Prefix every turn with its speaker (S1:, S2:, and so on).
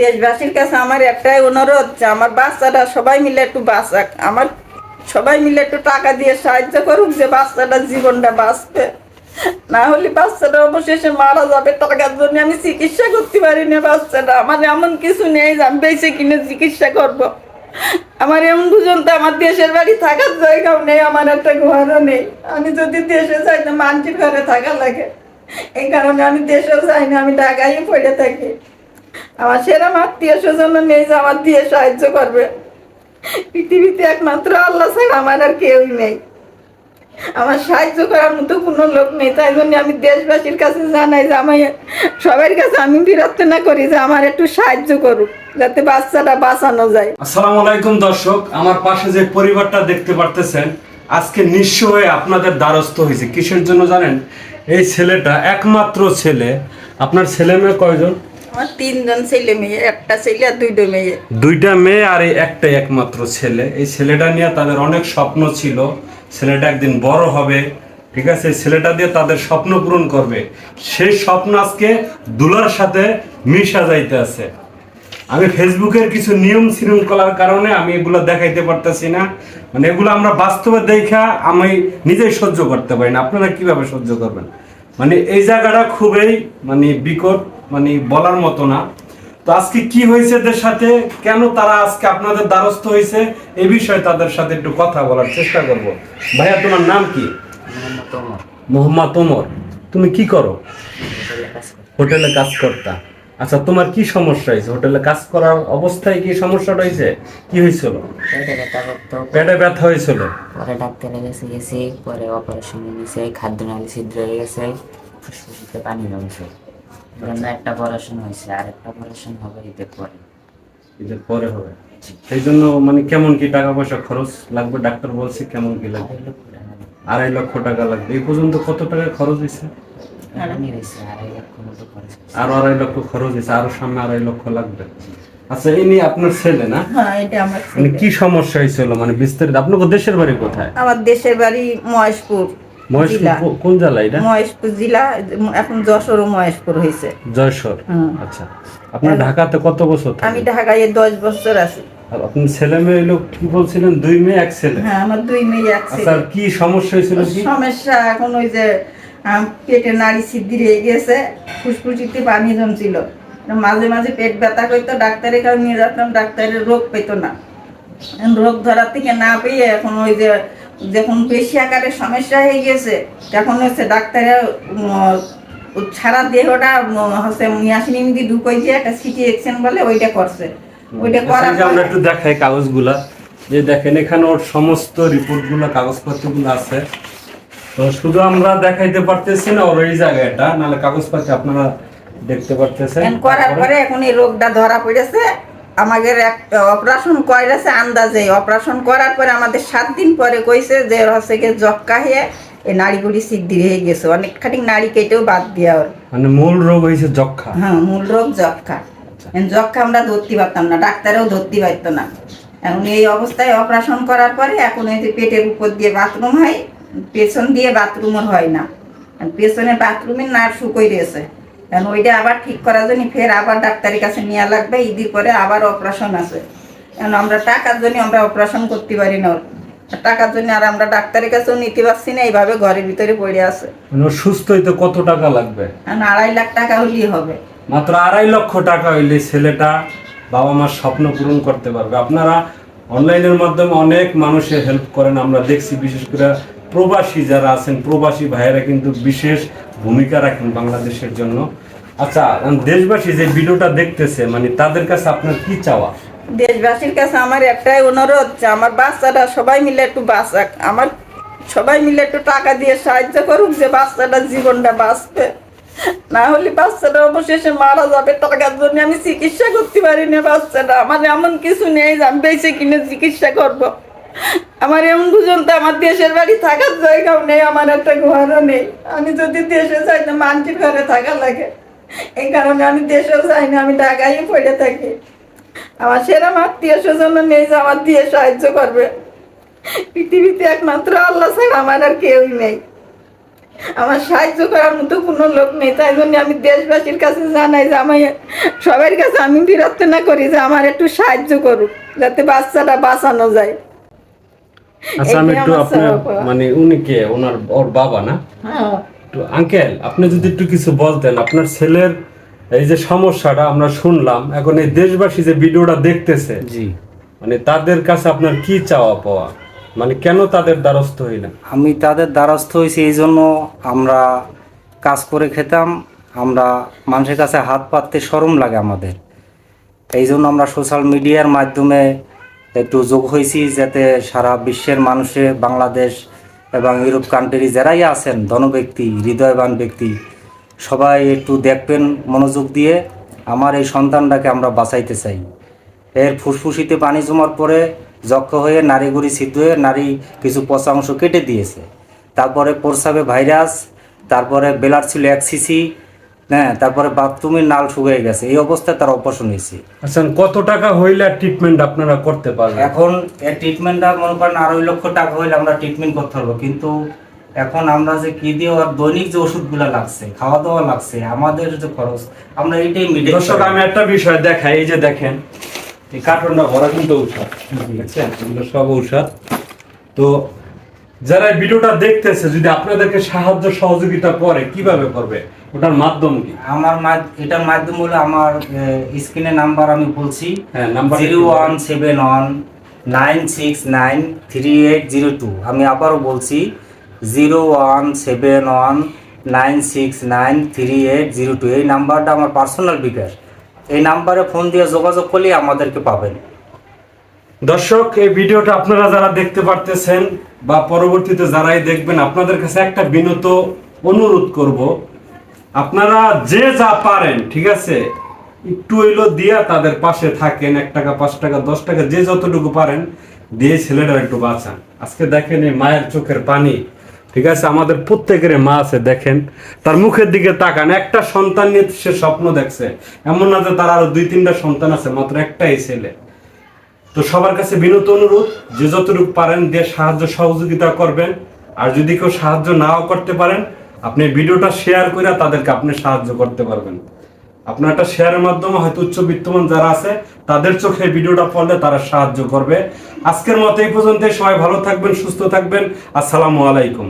S1: দেশবাসীর কাছে আমার একটাই অনুরোধ যে আমার বাচ্চাটা সবাই মিলে একটু বাঁচাক। আমার সবাই মিলে একটু টাকা দিয়ে সাহায্য করুক যে বাচ্চাটার জীবনটা বাঁচবে না হলে বাচ্চাটা অবশেষে মারা যাবে টাকার জন্য আমি চিকিৎসা করতে পারি না বাচ্চাটা। আমার এমন কিছু নেই যে আমি বেঁচে কিনে চিকিৎসা করব। আমার এমন পর্যন্ত আমার দেশের বাড়ি থাকার জায়গাও নেই, আমার একটা ঘরও নেই। আমি যদি দেশে যাই না মানটির ঘরে থাকা লাগে। এই কারণে আমি দেশেও যাই না, আমি ঢাকায় পড়ে থাকি। আমার সেরকম আত্মীয় স্বজন নেই যে আমার দিয়ে সাহায্য করবে। পৃথিবীতে একমাত্র আল্লাহ ছাড়া আমার আর কেউই নেই। আমার সাহায্য করার মতো কোনো লোক নেই, তাই জন্য আমি দেশবাসীর কাছে জানাই যে আমি সবার কাছে আমি বিরক্ত করি যে আমার একটু সাহায্য করুক, যাতে বাচ্চাটা বাঁচানো যায়।
S2: আসসালামু আলাইকুম দর্শক, আমার পাশে যে পরিবারটা দেখতে পারতেছেন, আজকে নিঃস্ব হয়ে আপনাদের দ্বারস্থ হয়েছে। কিসের জন্য জানেন? এই ছেলেটা একমাত্র ছেলে। আপনার ছেলে মেয়ে কয়জন?
S1: আমার তিনজন ছেলে মেয়ে, একটা ছেলে আর দুইটা মেয়ে।
S2: দুইটা মেয়ে আর এই একটাই একমাত্র ছেলে। এই ছেলেটা নিয়ে তাদের অনেক স্বপ্ন ছিল। ছেলেটা একদিন বড় হবে, ঠিক আছে? ছেলেটা দিয়ে তাদের স্বপ্ন পূরণ করবে। সেই স্বপ্ন আজকে দুলার সাথে মিশা যাইতে আছে। আমি ফেসবুকের কিছু নিয়ম শৃঙ্খলার কারণে আমি এগুলো দেখাইতে পারতেছি না। মানে এগুলো আমরা বাস্তবে দেখা আমি নিজেই সহ্য করতে পারি না। আপনারা কীভাবে সহ্য করবেন? মানে এই জায়গাটা খুবই মানে বিকট। মানে বলার মতো না। তো আজকে কি হয়েছে এদের সাথে? কেন তারা আজকে আপনাদের দ্বারস্থ হয়েছে? এই বিষয়ে তাদের সাথে একটু কথা বলার চেষ্টা করব। ভাইয়া তোমার নাম কি? মোহাম্মদ ওমর। তুমি কি করো? হোটেলে কাজ করতা। আচ্ছা তোমার কি সমস্যা হয়েছে? হোটেলে কাজ করার অবস্থায় কি সমস্যাটা হয়েছে? কি হয়েছিল?
S3: পেটে ব্যথা
S2: হয়েছিল?
S3: পরে ডাক্তারের কাছে গেছি পরে অপারেশন নিয়েছে খাদ্য নালী ছিদ্র হয়ে গেছে ফুসফুসিতে পানি জমছে। জন্য একটা অপারেশন হয়েছে আর একটা অপারেশন হবে ঈদের পরে।
S2: ঈদের পরে হবে? সেই জন্য মানে কেমন কি টাকা পয়সা খরচ লাগবে? ডাক্তার বলছে কেমন কি লাগবে?
S3: আড়াই লক্ষ টাকা লাগবে।
S2: এই পর্যন্ত কত টাকা খরচ হয়েছে।
S3: আরও আড়াই লক্ষ খরচ হয়েছে
S2: আরও সামনে আড়াই লক্ষ লাগবে। আচ্ছা ইনি আপনার ছেলে না?
S1: হ্যাঁ
S2: মানে কি সমস্যা হয়েছিল? মানে বিস্তারিত আপনার দেশের বাড়ি কোথায়?
S1: আমার দেশের বাড়ি মহেশপুর।
S2: কোন জেলা এটা?
S1: মহেশপুর জেলা এখন যশোর ও মহেশপুর হয়েছে।
S2: আচ্ছা। আপনার ঢাকাতে কত বছর
S1: আমি ঢাকায় দশ বছর আছি।
S2: ছেলে মেয়ে লোক কি বলছিলেন? দুই মেয়ে এক ছেলে?
S1: হ্যাঁ আমার দুই মেয়ে এক
S2: আচ্ছা
S1: ছেলে।
S2: কি সমস্যা হয়েছিল কি?
S1: সমস্যা এখন ওই যে পেটে নাড়ি সিদ্ধি রয়ে গেছে ফুসফুসিতে পানি জমছিল। মাঝে মাঝে পেট ব্যথা করতো ডাক্তারের কাছে নিয়ে যেতাম ডাক্তারের রোগ পেতো না। রোগ ধরার থেকে না পেয়ে এখন ওই যে যখন বেশি আকারের সমস্যা হয়ে গেছে তখন হচ্ছে ডাক্তারের সারা দেহটা হচ্ছে মিয়াসিন ইমিদি ঢুকোই দিয়ে একটা সিটি এক্সেন বলে ওইটা করছে। ওইটা
S2: আচ্ছা,
S1: করার
S2: আমরা একটু দেখাই কাগজগুলা। যে দেখেন এখানে ওর সমস্ত রিপোর্টগুলো কাগজপত্রগুলো আছে। তো শুধু আমরা দেখাইতে পারতেছি না ওর এই জায়গাটা নাহলে কাগজপত্র আপনারা দেখতে পারতেছেন।
S1: করার পরে এখন এই রোগটা ধরা পড়েছে। আমাদের এক অপারেশন করেছে আন্দাজে। অপারেশন করার পরে আমাদের সাত দিন পরে কইছে যে হচ্ছে গিয়ে জক্কা হয়ে এই নাড়িগুলি সিদ্ধি হয়ে গেছে। অনেকখানি নাড়ি কেটেও বাদ দেওয়া ওর।
S2: মানে মূল রোগ হয়েছে যক্ষা
S1: হ্যাঁ মূল রোগ যক্ষা যক্ষা আমরা ধরতে পারতাম না ডাক্তারেও ধরতে পারতো না। এখন এই অবস্থায় অপারেশন করার পরে এখন এই যে পেটের উপর দিয়ে বাথরুম হয় পেছন দিয়ে বাথরুমও হয় না। পেছনে বাথরুমের নার শুকোই রয়েছে এখন ওইটা আবার ঠিক করার জন্য ফের আবার ডাক্তারের কাছে নেওয়া লাগবে ঈদের পরে আবার অপারেশন আছে। এখন আমরা টাকার জন্য আমরা অপারেশন করতে পারি না টাকার জন্য আর আমরা ডাক্তারের কাছেও নিতে পারছি না এইভাবে ঘরের ভিতরে পড়ে আছে।
S2: মানে সুস্থ হইতে কত টাকা লাগবে?
S1: আড়াই লাখ টাকা হলেই হবে।
S2: মাত্র আড়াই লক্ষ টাকা হইলে ছেলেটা বাবা মার স্বপ্ন পূরণ করতে পারবে। আপনারা অনলাইনের মাধ্যমে অনেক মানুষের হেল্প করেন আমরা দেখছি বিশেষ করে প্রবাসী যারা আছেন প্রবাসী ভাইয়েরা কিন্তু বিশেষ ভূমিকা রাখেন বাংলাদেশের জন্য। আচ্ছা দেশবাসী যে ভিডিওটা দেখতেছে মানে তাদের কাছে আপনার কি চাওয়া?
S1: দেশবাসীর কাছে আমার একটাই অনুরোধ যে আমার বাচ্চাটা সবাই মিলে একটু বাঁচাক। আমার সবাই মিলে একটু টাকা দিয়ে সাহায্য করুক যে বাচ্চাটার জীবনটা বাঁচবে। না হলে বাচ্চাটা অবশেষে মারা যাবে। টাকার জন্য আমি চিকিৎসা করতে পারি না বাচ্চাটা। আমার এমন কিছু নেই যে আমি বেঁচে কিনে চিকিৎসা করব। আমার এমন পর্যন্ত আমার দেশের বাড়ি থাকার জায়গাও নেই, আমার একটা ঘরও নেই। আমি যদি দেশে যাই না মানটির ঘরে থাকা লাগে। এই কারণে আমি দেশেও যাই না আমি ঢাকায় পড়ে থাকি। আমার সেরকম আত্মীয় স্বজন নেই যে আমার দিয়ে সাহায্য করবে। পৃথিবীতে একমাত্র আল্লাহ ছাড়া আমার আর কেউই নেই। আমার সাহায্য করার মতো কোনো লোক নেই তাই জন্য আমি দেশবাসীর কাছে জানাই যে আমি সবার কাছে আমি বিরক্ত করি যে আমার একটু সাহায্য করুক যাতে বাচ্চাটা বাঁচানো যায়।
S2: আচ্ছা আমি একটু আপনার মানে উনি কে? ওনার ওর বাবা না?
S1: হ্যাঁ।
S2: তো আঙ্কেল আপনি যদি একটু কিছু বলতেন আপনার ছেলের এই যে সমস্যাটা আমরা শুনলাম এখন এই দেশবাসী যে ভিডিওটা দেখতেছে
S4: জি।
S2: মানে তাদের কাছে আপনার কি চাওয়া পাওয়া? মানে কেন তাদের দ্বারস্থ হইলেন?
S4: আমি তাদের দ্বারস্থ হয়েছি এই জন্য আমরা কাজ করে খেতাম আমরা মানুষের কাছে হাত পাততে সরম লাগে আমাদের। এই জন্য আমরা সোশ্যাল মিডিয়ার মাধ্যমে একটু যোগ হয়েছি যাতে সারা বিশ্বের মানুষে বাংলাদেশ এবং ইউরোপ কান্ট্রি যারাই আছেন ধনব্যক্তি হৃদয়বান ব্যক্তি, সবাই একটু দেখবেন, মনোযোগ দিয়ে আমার এই সন্তানটাকে আমরা বাঁচাইতে চাই। এর ফুসফুসিতে পানি জমার পরে যক্ষ হয়ে নারীগুড়ি সিদ্ধ হয়ে নারী কিছু পচা অংশ কেটে দিয়েছে। তারপরে প্রস্রাবে ভাইরাস, তারপরে বেলার ছিল এক সিসি হ্যাঁ তারপরে বাথরুমের নাল শুকিয়ে গেছে। এই অবস্থায় তার অপারেশন হয়েছে।
S2: আচ্ছা কত টাকা হইলে ট্রিটমেন্ট আপনারা করতে পারবেন?
S4: এখন এর ট্রিটমেন্টটা মনে করেন আড়াই লক্ষ টাকা হইলে আমরা ট্রিটমেন্ট করতে পারব। কিন্তু এখন আমরা যে কি দিয়ে আর দৈনিক যে ওষুধগুলো লাগছে খাওয়া দাওয়া লাগছে আমাদের যে খরচ আমরা এইটাই মিটে
S2: দর্শক আমি একটা বিষয় দেখাই এই যে দেখেন এই কার্টনটা ভরা কিন্তু ঔষধ দেখছেন এগুলো সব ঔষধ। তো যারা এই ভিডিওটা দেখতেছে যদি আপনাদেরকে সাহায্য সহযোগিতা করে কীভাবে করবে? ওটার মাধ্যম কি?
S4: আমার এটার মাধ্যম হলো আমার স্ক্রিনে নাম্বার আমি বলছি।
S2: হ্যাঁ, নাম্বারটা
S4: zero one seven one nine six nine three eight zero two. আমি আবারও বলছি zero one seven one nine six nine three eight zero two. এই নাম্বারটা আমার পার্সোনাল বিকাশ। এই নাম্বারে ফোন দিয়ে যোগাযোগ করলে আমাদেরকে পাবেন।
S2: দর্শক, এই ভিডিওটা আপনারা যারা দেখতে পারতেছেন বা পরবর্তীতে যারাই দেখবেন, আপনাদের কাছে একটা বিনত অনুরোধ করব। আপনারা যে যা পারেন, ঠিক আছে, একটু এলো দিয়া তাদের পাশে থাকেন, এক টাকা, পাঁচ টাকা, দশ টাকা, যে যতটুকু পারেন, দিয়ে ছেলেটার একটু বাঁচান। আজকে দেখেন এই মায়ের চোখের পানি, ঠিক আছে, আমাদের প্রত্যেকের মা আছে, দেখেন। তার মুখের দিকে তাকান, একটা সন্তান নিয়ে সে স্বপ্ন দেখছে। এমন না যে তার আরও দুই তিনটা সন্তান আছে, মাত্র একটাই ছেলে। তো সবার কাছে বিনত, অনুরোধ, যে যতটুকু পারেন দিয়ে সাহায্য, সহযোগিতা করবেন। আর যদি কেউ সাহায্য নাও করতে পারেন, আপনি ভিডিওটা শেয়ার করে তাদেরকে আপনি সাহায্য করতে পারবেন। আপনার একটা শেয়ারের মাধ্যমে হয়তো উচ্চ বিত্তমান যারা আছে, তাদের চোখে ভিডিওটা পড়লে তারা সাহায্য করবে। আজকের মতো এই পর্যন্তই। সবাই ভালো থাকবেন, সুস্থ থাকবেন। আসসালামু আলাইকুম।